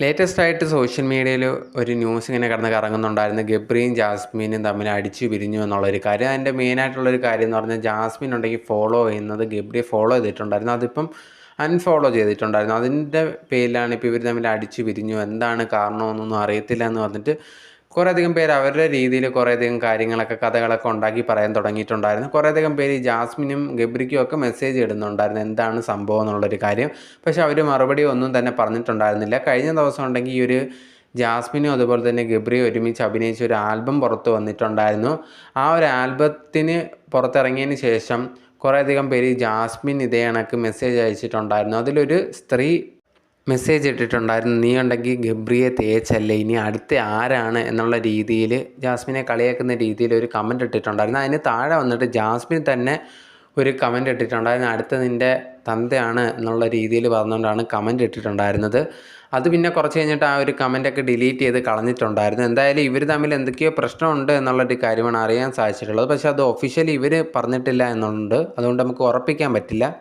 Latest ആയിട്ട് social മീഡിയയിൽ ഒരു ന്യൂസ് ഇങ്ങനെ കിടന്ന് കറങ്ങുന്നുണ്ടായിരുന്നു. ഗബ്രിയും ജാസ്മിനും തമ്മിൽ അടിച്ചു പിരിഞ്ഞു എന്നുള്ളൊരു കാര്യം. അതിന്റെ മെയിനായിട്ടുള്ളൊരു കാര്യം എന്ന് പറഞ്ഞാൽ ജാസ്മിൻ ഉണ്ടെങ്കിൽ ഫോളോ ചെയ്യുന്നത് ഗബ്രിയെ ഫോളോ ചെയ്തിട്ടുണ്ടായിരുന്നു. അതിപ്പം അൺഫോളോ ചെയ്തിട്ടുണ്ടായിരുന്നു. അതിന്റെ പേരിലാണ് ഇപ്പോൾ ഇവർ തമ്മിൽ അടിച്ചു പിരിഞ്ഞു. എന്താണ് കാരണമെന്നൊന്നും അറിയത്തില്ല എന്ന് പറഞ്ഞിട്ട് കുറേയധികം പേര് അവരുടെ രീതിയിൽ കുറേയധികം കാര്യങ്ങളൊക്കെ കഥകളൊക്കെ ഉണ്ടാക്കി പറയാൻ തുടങ്ങിയിട്ടുണ്ടായിരുന്നു. കുറേയധികം പേര് ഈ ജാസ്മിനും ഗബ്രിക്കും ഒക്കെ മെസ്സേജ് ഇടുന്നുണ്ടായിരുന്നു. എന്താണ് സംഭവം എന്നുള്ളൊരു കാര്യം. പക്ഷേ അവർ മറുപടി ഒന്നും തന്നെ പറഞ്ഞിട്ടുണ്ടായിരുന്നില്ല. കഴിഞ്ഞ ദിവസം ഉണ്ടെങ്കിൽ ഈ ഒരു ജാസ്മിനും അതുപോലെ തന്നെ ഗബ്രിയും ഒരുമിച്ച് അഭിനയിച്ച ഒരു ആൽബം പുറത്ത് വന്നിട്ടുണ്ടായിരുന്നു. ആ ഒരു ആൽബത്തിന് പുറത്തിറങ്ങിയതിന് ശേഷം കുറേയധികം പേര് ജാസ്മിൻ ഇതേ കണക്ക് മെസ്സേജ് അയച്ചിട്ടുണ്ടായിരുന്നു. അതിലൊരു സ്ത്രീ മെസ്സേജ് ഇട്ടിട്ടുണ്ടായിരുന്നു. നീ ഉണ്ടെങ്കിൽ ഗബ്രിയെ തേച്ചല്ലേ? ഇനി അടുത്ത ആരാണ്? എന്നുള്ള രീതിയിൽ ജാസ്മിനെ കളിയാക്കുന്ന രീതിയിൽ ഒരു കമന്റ് ഇട്ടിട്ടുണ്ടായിരുന്നു. അതിന് താഴെ വന്നിട്ട് ജാസ്മിൻ തന്നെ ഒരു കമന്റ് ഇട്ടിട്ടുണ്ടായിരുന്നു. അടുത്ത നിന്റെ തന്തയാണ് എന്നുള്ള രീതിയിൽ പറഞ്ഞുകൊണ്ടാണ് കമന്റ് ഇട്ടിട്ടുണ്ടായിരുന്നത്. അത് പിന്നെ കുറച്ച് കഴിഞ്ഞിട്ട് ആ ഒരു കമന്റൊക്കെ ഡിലീറ്റ് ചെയ്ത് കളഞ്ഞിട്ടുണ്ടായിരുന്നു. എന്തായാലും ഇവർ തമ്മിൽ എന്തൊക്കെയോ പ്രശ്നമുണ്ട് എന്നുള്ളൊരു കാര്യമാണ് അറിയാൻ സാധിച്ചിട്ടുള്ളത്. പക്ഷേ അത് ഒഫീഷ്യലി ഇവർ പറഞ്ഞിട്ടില്ല എന്നുണ്ട്. അതുകൊണ്ട് നമുക്ക് ഉറപ്പിക്കാൻ പറ്റില്ല.